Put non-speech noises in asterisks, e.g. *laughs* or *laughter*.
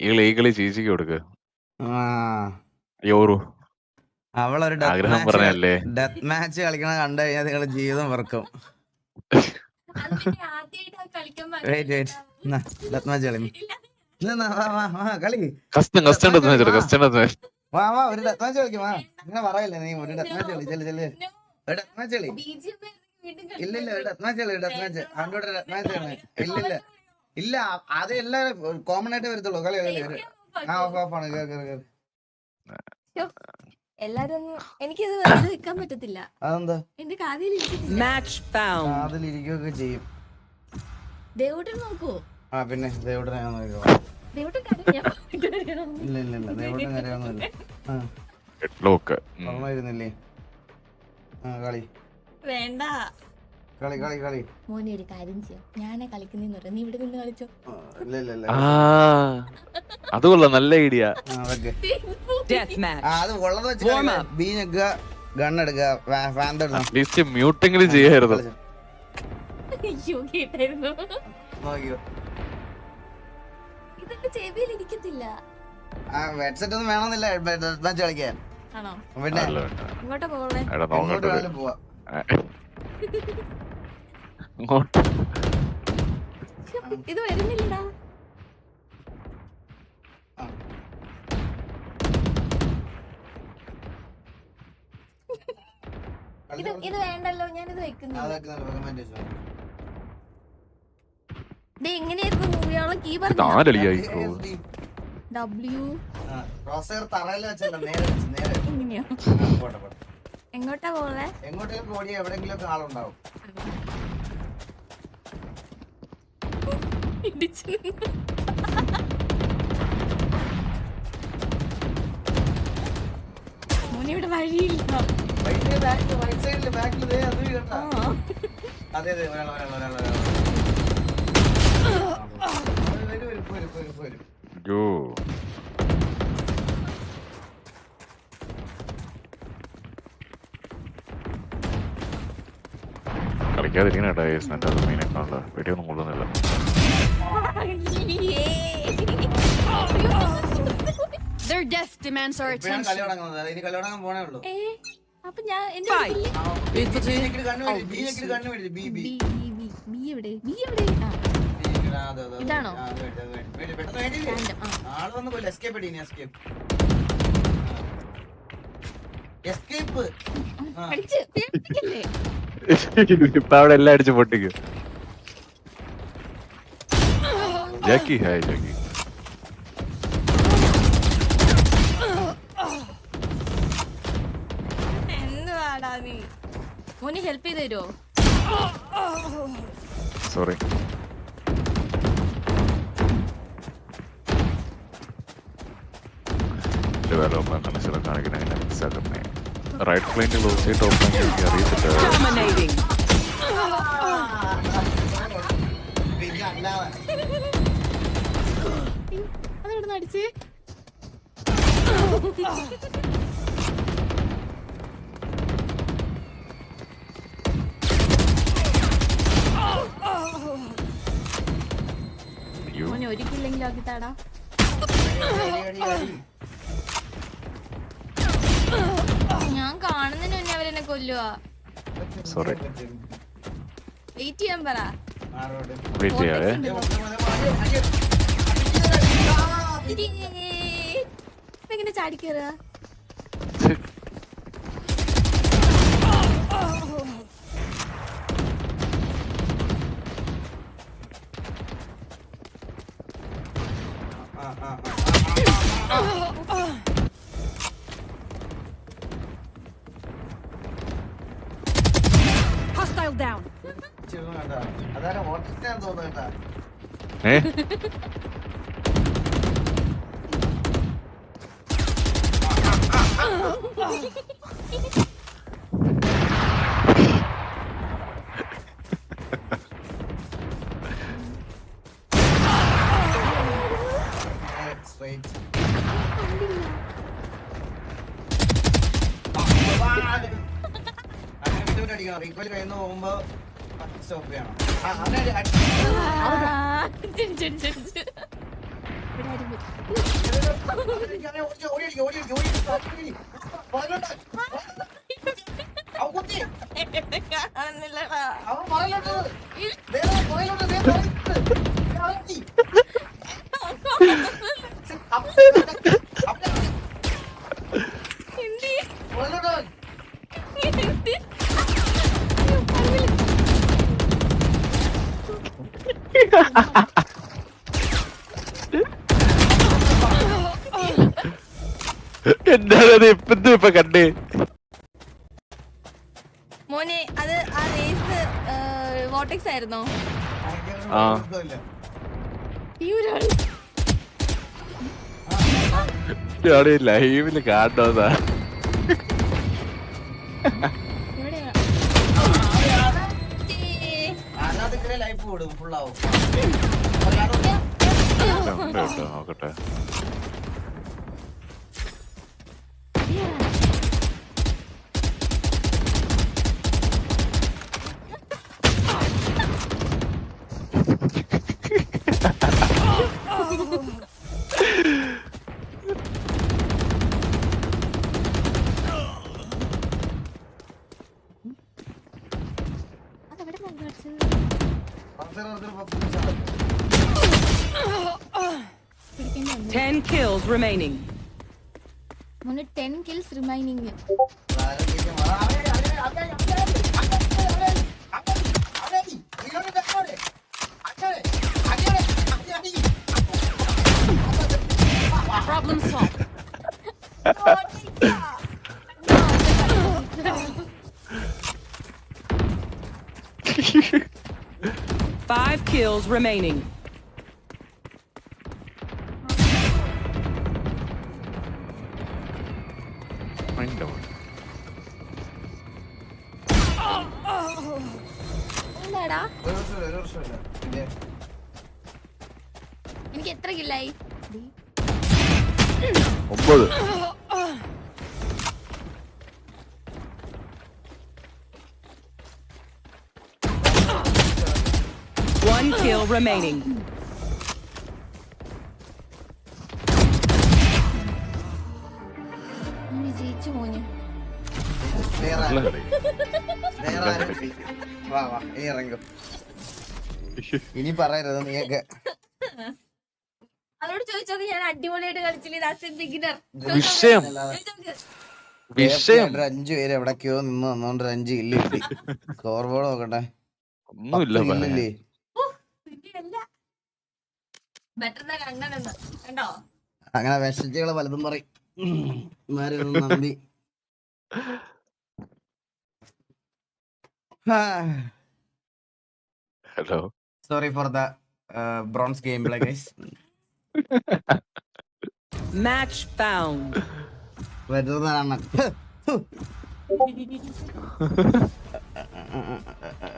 ഈകൾ ചീച്ചിക്ക് ചേച്ചിക്ക് കൊടുക്ക്. യോറു അവളൊരു ആഗ്രഹം പറഞ്ഞല്ലേ ഡെത്ത് മാച്ച് കളിക്കണ കണ്ടു കഴിഞ്ഞാൽ നിങ്ങളുടെ ജീവിതം വെറുക്കും. വെയിറ്റ് വെയിറ്റ് ഡെത്ത് മാച്ച് കളി. ഇന്ന് വാ, വാ, വാ, കളി. കസ്റ്റം കസ്റ്റം വെച്ചിട്ട് കസ്റ്റം വാ വാ ഒരു ഡെത്ത് മാച്ച് കളിക്കും വാ. ഇങ്ങനെ പറയല്ലേ നീ ഒരു ഡെത്ത് മാച്ച് കളി ചെല്ല് ചെല്ല്. ഒരു ഡെത്ത് മാച്ച് കളി. BGM വീണ്ടും ഇല്ല ഇല്ല ഒരു ഡെത്ത് മാച്ച് കളി ഡെത്ത് മാച്ച്. അവന്റെ ഡെത്ത് മാച്ച് കളി. ഇല്ല ഇല്ല അത് എല്ലാരും കോമൺ ആയിട്ട് വരത്തുള്ളൂ. കളി കളി കളി. ആ ഓഫ് ഓഫ് ആണ്. കേറി കേറി കേറി. എല്ലാരും ഒന്ന് എനിക്കിത് *coughs* വെറുതെ നിൽക്കാൻ പറ്റത്തില്ല. അതെന്താ? എന്റെ കാതിൽ Match found. അതിലിരിക്കുകയൊക്കെ ചെയ്യും. ദേവൂട്ടൻ നോക്കൂ ആ പിന്നെ ദേവിടെ ഞാൻ നോക്കിക്കോളാം ദേവൂട്ടൻ കരഞ്ഞോ? കരയണം. ഇല്ല ഇല്ല ഇല്ല. ദേവിടെ കാര്യമൊന്നുമില്ല ആ. ലോക്ക് ഓർമ്മയിരുന്നില്ലേ ആ കളി. വേണ്ട. കളി കളി കളി. മോനെ ഒരു കാര്യം ചെയ്യാം. ഞാനാ കളിക്കുന്നെന്ന് പറയാം നീ ഇവിടെ നിന്ന് കളിച്ചോ. ഇല്ല ഇല്ല ഇല്ല. ആ അത് കൊള്ളാം. നല്ല ഐഡിയ. അത് ഉള്ളത് വെച്ച്. ബീ ഞെക്കുക ഗണ്ണെടുക്കുക ഫാൻ തടണം അറ്റ്ലീസ്റ്റ് മ്യൂട്ടെങ്കിലും ചെയ്യായിരുന്നു. ഇതൊക്കെ ചെവിയിൽ ഇരിക്കത്തില്ല. ആ ഹെഡ്സെറ്റ് ഒന്നും വേണമെന്നില്ല. മാച്ച് കളിക്കാൻ ആണോ? പിന്നെ. ഇങ്ങോട്ടാ പോകണേ. വേണമെങ്കിലും പോവാ. ഇങ്ങോട്ട് ഇത് വരുന്നില്ലടാ. ഇത് ഇത് വേണ്ടല്ലോ ഞാനിത് ഇത് വെക്കുന്നു എങ്ങനെയായിരുന്നു മൂവിയോളം കീ പറഞ്ഞു. ഡബ്ല്യു എങ്ങോട്ടാ പോലെ എങ്ങോട്ടേലും ഓടിയ എവിടെങ്കിലും ആളുണ്ടാവും. ഇടിച്ചു മോനെ ഇവിടെ വഴിയില്ല. അത്. അതെ അതെ ഒരാൾ ഒരാൾ ഒരാൾ ഒരാൾ വരും വരും വരും വരും വരും യോ കളിക്കാതിരിക്കണ കേട്ടോ ഏസ് എന്റെ അത് മീനൊക്കെ വെടിയൊന്നും കൊള്ളുന്നില്ല. *laughs* Their death demands our attention. അതെ. ഇതാണോ? *laughs* ഇപ്പൊ അവിടെ എല്ലാം അടിച്ച് പൊട്ടിക്കും. ജാക്കി है Jackie. എന്തുവാടാ നീ? മോനെ ഹെൽപ്പ് ചെയ്ത് തരുമോ സോറി ഡെവലപ്മെന്റ് മനസ്സിലാക്കി കാണിക്കണേ മിസ്സാക്കുന്നേ റൈറ്റ് ഫ്ലൈന്റെ ലോസ് ചെയ്ത് ടോപ്പ് അറിയത്തില്ല. അടിച്ച്. ഒരിക്കലെങ്കിലും ആക്കി താടാ. ഞാൻ കാണുന്നതിന് മുന്നേ അവരെന്നെ കൊല്ലുവാ. സോറി വെയിറ്റ് ചെയ്യാൻ പറ? വെയിറ്റ് ചെയ്യാവേ? എങ്ങനെ ചാടി കയറുക. Hostile down. അതാരാ ഓട്ടിസ്റ്റാന്ന് തോന്നുന്നു കേട്ടോ. വിട്ട് അടിക്കണം. Recoil കഴിയുന്ന പോകുമ്പോ stop ചെയ്യണം. എന്നെ കാണുന്നില്ലടാ. എന്ത്? എന്ത്? അയ്യോ, പറയില്ല. എന്താണ് ഇപ്പത്തെ ഇപ്പൊ കണ്ട് മോനെ അത് ആ റേസ് വോട്ടെക്സ് ആയിരുന്നോ ആ. ലൈവിൽ കാണുന്നതാ ലൈഫ് കൂടും ഫുള്ളാവും നോക്കട്ടെ Ten kills remaining. మొన్న ten kills remaining Problem solved. Five kills remaining. എന്താടാ? എനിക്ക് എത്ര കില്ലായി? ഒമ്പത്. One kill remaining. ജയിച്ചു മോനെ. *laughs* വേറെ ആരും-. വാ വാ ഇനി ഇറങ്ങും. ഇനി പറയരുത് നീയൊക്കെ. അവരോട് ചോദിച്ചത് ഞാൻ അടിപൊളിയായിട്ട് കളിച്ചില്ലേ? ബിഗിനർ വിഷയം. വിഷയം. അഞ്ചു പേര് എവിടേക്കോ നിന്ന് വന്നോണ്ട് അഞ്ചു ഇല്ല കിട്ടി. സ്കോർ ബോർഡ് നോക്കട്ടെ. ഒന്നുമില്ല അങ്ങനെ വിശച്ചുകൾ പലതും പറയും. ഇമാരൊന്നും നന്ദി hello sorry for the bronze game play guys Match found. വരുന്നതാണ് *laughs*